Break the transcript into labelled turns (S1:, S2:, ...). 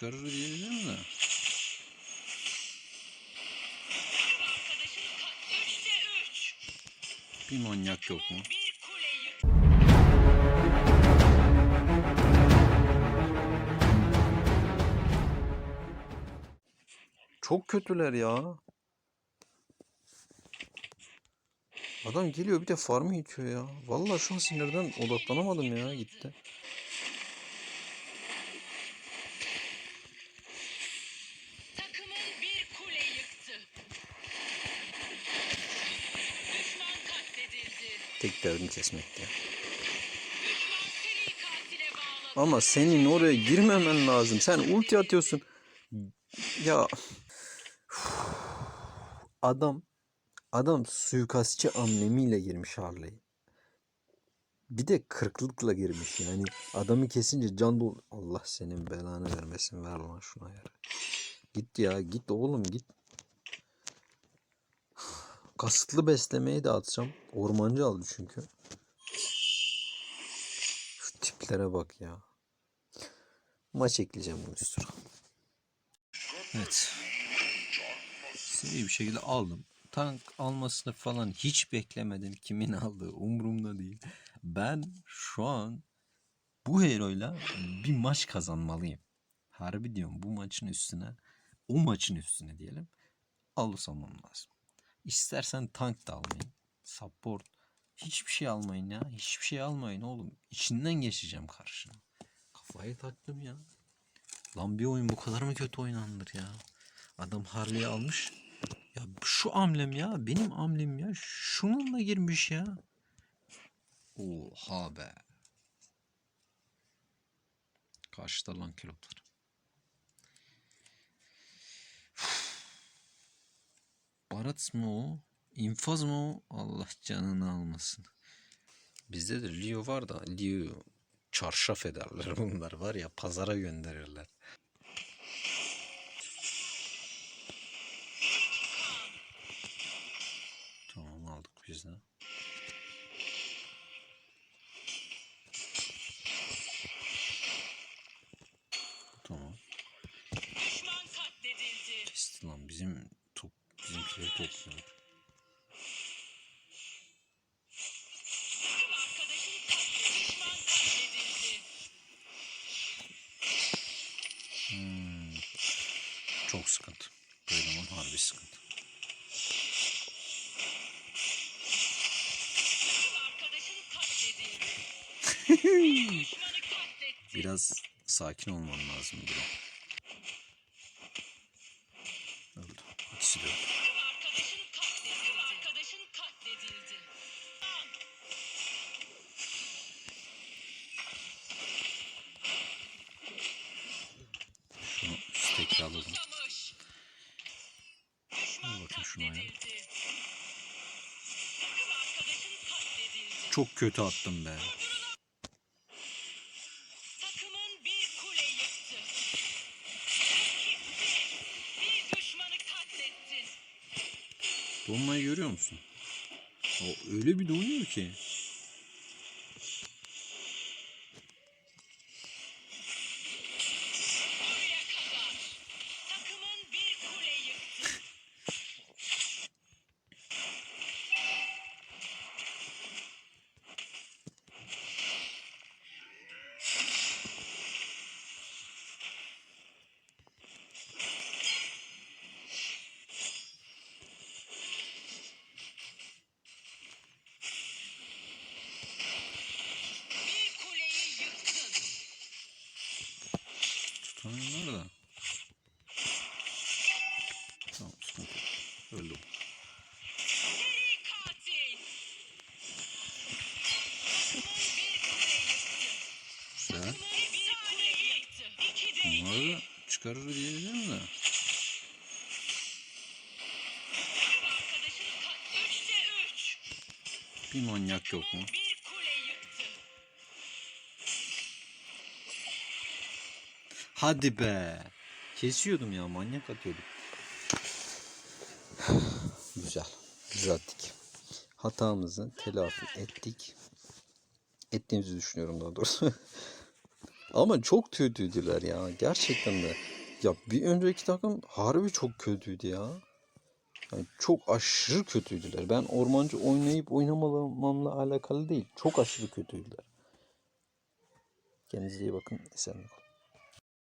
S1: çıkarır diyebilirim de.
S2: Arkadaşın kat 3'te 3.
S1: Bir manyak yok mu? Çok kötüler ya. Adam geliyor bir de farmı itiyor ya. Vallahi şu an sinirden odaklanamadım ya gitti. Tek derdim kesmekti. Ama senin oraya girmemen lazım. Sen ulti atıyorsun. Ya adam adam suikastçı amlemiyle girmiş Harley. Bir de kırklıkla girmiş yani. Adamı kesince can dol. Allah senin belanı vermesin. Ver lan şuna ya. Git ya git oğlum git. Kasıtlı beslemeyi de atacağım. Ormancı aldı çünkü. Şu tiplere bak ya. Maç ekleyeceğim bunun üstüne. Evet. Seri bir şekilde aldım. Tank almasını falan hiç beklemedim. Kimin aldığı umurumda değil. Ben şu an bu heroyla bir maç kazanmalıyım. Harbi diyorum bu maçın üstüne o maçın üstüne diyelim alırsam lazım. İstersen tank da almayın. Support hiçbir şey almayın ya. Hiçbir şey almayın oğlum. İçinden geçeceğim karşına. Kafayı taktım ya. Lan bir oyun bu kadar mı kötü oynanır ya? Adam Harley'i almış. Ya şu amlem ya. Benim amlem ya. Şununla girmiş ya. Oha be. Karşıda lan kilotlar. Barat mı o? İnfaz mı o? Allah canını almasın. Bizde de Leo var da Leo çarşaf ederler bunlar var ya pazara gönderirler. Tamam aldık biz de. Tamam. Kesti lan bizim bizimkileri topluyor. Hmm. Çok sıkıntı. Bu eleman harbi sıkıntı. Biraz sakin olman lazım bro. Öldü. İkisi de. Çok kötü attım be. Donmayı görüyor musun? O öyle bir donuyor ki. Tutamıyorlar da. Tamam sıkıntı yok. Öldü. o. Güzel. Bunları çıkarır diyebilirim de. Bir manyak yok mu? Hadi be. Kesiyordum ya manyak atıyordum. Güzel. Düzelttik. Hatamızı telafi ettik. Ettiğimizi düşünüyorum daha doğrusu. Ama çok kötüydüler ya. Gerçekten de. Ya bir önceki takım harbi çok kötüydü ya. Yani çok aşırı kötüydüler. Ben ormancı oynayıp oynamamamla alakalı değil. Çok aşırı kötüydüler. Kendinize iyi bakın. Esenlikler.